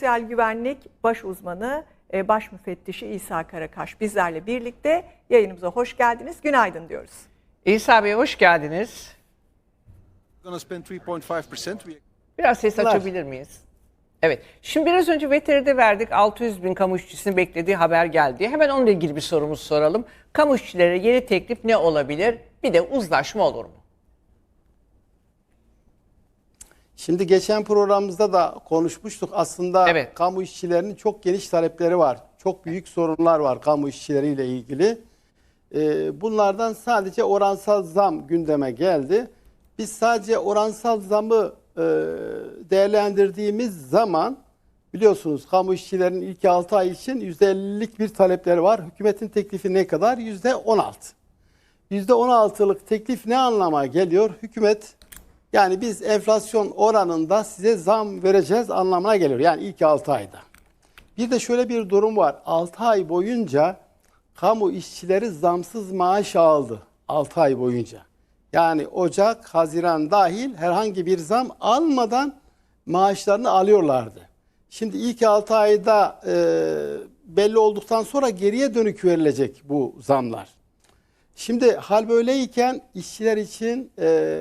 Sosyal Güvenlik Baş Uzmanı, e, Baş Müfettişi İsa Karakaş bizlerle birlikte yayınımıza hoş geldiniz. Günaydın diyoruz. İsa Bey hoş geldiniz. going to spend 3.5%. We Biraz ses açabilir miyiz? Evet. Şimdi biraz önce VTR'de verdik 600 bin kamu işçisinin beklediği haber geldi. Hemen onunla ilgili bir sorumuz soralım. Kamu işçilere yeni teklif ne olabilir? Bir de uzlaşma olur mu? Şimdi geçen programımızda da konuşmuştuk. Aslında Evet. kamu işçilerinin çok geniş talepleri var. Çok büyük sorunlar var kamu işçileriyle ilgili. Ee, bunlardan sadece oransal zam gündeme geldi. Biz sadece oransal zamı e, değerlendirdiğimiz zaman biliyorsunuz kamu işçilerinin ilk 6 ay için %50'lik bir talepleri var. Hükümetin teklifi ne kadar? %16. %16'lık teklif ne anlama geliyor? Hükümet yani biz enflasyon oranında size zam vereceğiz anlamına geliyor. Yani ilk 6 ayda. Bir de şöyle bir durum var. 6 ay boyunca kamu işçileri zamsız maaş aldı. 6 ay boyunca. Yani Ocak, Haziran dahil herhangi bir zam almadan maaşlarını alıyorlardı. Şimdi ilk 6 ayda e, belli olduktan sonra geriye dönük verilecek bu zamlar. Şimdi hal böyleyken işçiler için e,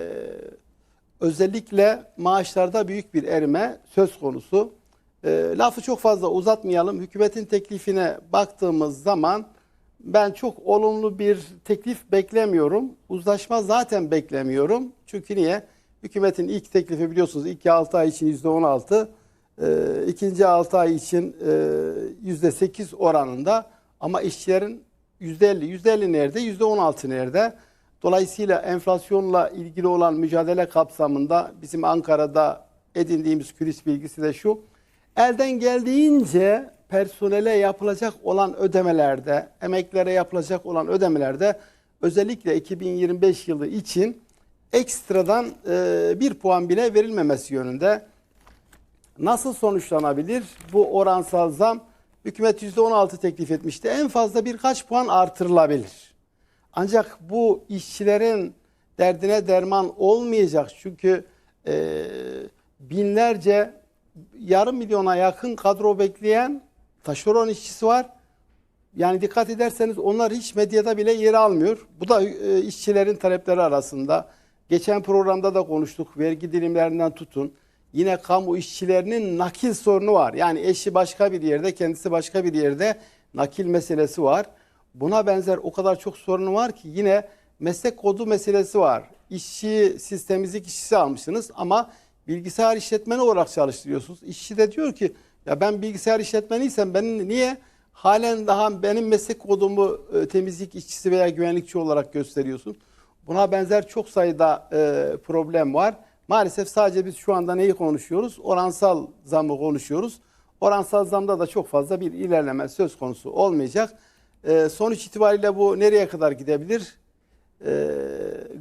özellikle maaşlarda büyük bir erime söz konusu. E, lafı çok fazla uzatmayalım. Hükümetin teklifine baktığımız zaman ben çok olumlu bir teklif beklemiyorum. Uzlaşma zaten beklemiyorum. Çünkü niye? Hükümetin ilk teklifi biliyorsunuz ilk 6 ay için %16, e, ikinci 6 ay için e, %8 oranında ama işçilerin %50, %50 nerede, %16 nerede? Dolayısıyla enflasyonla ilgili olan mücadele kapsamında bizim Ankara'da edindiğimiz külis bilgisi de şu. Elden geldiğince personele yapılacak olan ödemelerde, emeklere yapılacak olan ödemelerde özellikle 2025 yılı için ekstradan e, bir puan bile verilmemesi yönünde Nasıl sonuçlanabilir? Bu oransal zam hükümet %16 teklif etmişti. En fazla birkaç puan artırılabilir. Ancak bu işçilerin derdine derman olmayacak. Çünkü e, binlerce, yarım milyona yakın kadro bekleyen taşeron işçisi var. Yani dikkat ederseniz onlar hiç medyada bile yer almıyor. Bu da e, işçilerin talepleri arasında. Geçen programda da konuştuk. Vergi dilimlerinden tutun. Yine kamu işçilerinin nakil sorunu var. Yani eşi başka bir yerde, kendisi başka bir yerde nakil meselesi var. Buna benzer o kadar çok sorunu var ki yine meslek kodu meselesi var. İşçi siz temizlik almışsınız ama bilgisayar işletmeni olarak çalıştırıyorsunuz. İşçi de diyor ki ya ben bilgisayar işletmeniysem ben niye halen daha benim meslek kodumu e, temizlik işçisi veya güvenlikçi olarak gösteriyorsun? Buna benzer çok sayıda e, problem var. Maalesef sadece biz şu anda neyi konuşuyoruz? Oransal zammı konuşuyoruz. Oransal zamda da çok fazla bir ilerleme söz konusu olmayacak. E, sonuç itibariyle bu nereye kadar gidebilir? E,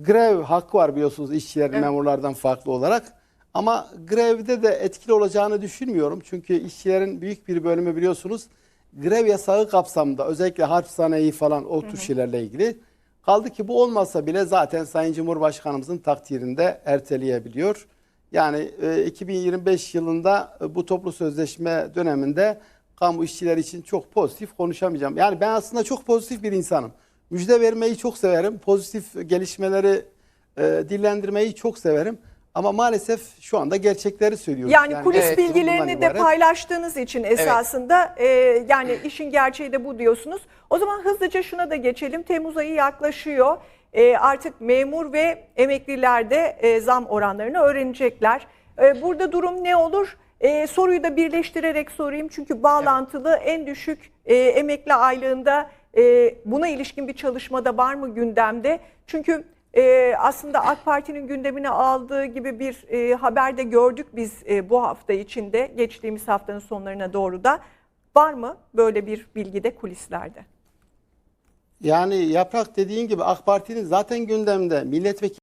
grev hakkı var biliyorsunuz işçilerin Evet. memurlardan farklı olarak. Ama grevde de etkili olacağını düşünmüyorum. Çünkü işçilerin büyük bir bölümü biliyorsunuz grev yasağı kapsamında özellikle harp sanayi falan o tür şeylerle ilgili. Kaldı ki bu olmasa bile zaten Sayın Cumhurbaşkanımızın takdirinde erteleyebiliyor. Yani e, 2025 yılında e, bu toplu sözleşme döneminde kamu işçiler için çok pozitif konuşamayacağım. Yani ben aslında çok pozitif bir insanım. Müjde vermeyi çok severim. Pozitif gelişmeleri e, dillendirmeyi çok severim. Ama maalesef şu anda gerçekleri söylüyoruz. Yani, kulis evet, bilgilerini de paylaştığınız için esasında e, yani işin gerçeği de bu diyorsunuz. O zaman hızlıca şuna da geçelim. Temmuz ayı yaklaşıyor. E, artık memur ve emekliler de e, zam oranlarını öğrenecekler. E, burada durum ne olur? E, soruyu da birleştirerek sorayım. Çünkü bağlantılı en düşük e, emekli aylığında e, buna ilişkin bir çalışmada var mı gündemde? Çünkü ee, aslında AK Parti'nin gündemine aldığı gibi bir e, haber de gördük biz e, bu hafta içinde, geçtiğimiz haftanın sonlarına doğru da. Var mı böyle bir bilgi de kulislerde? Yani yaprak dediğin gibi AK Parti'nin zaten gündemde milletvekili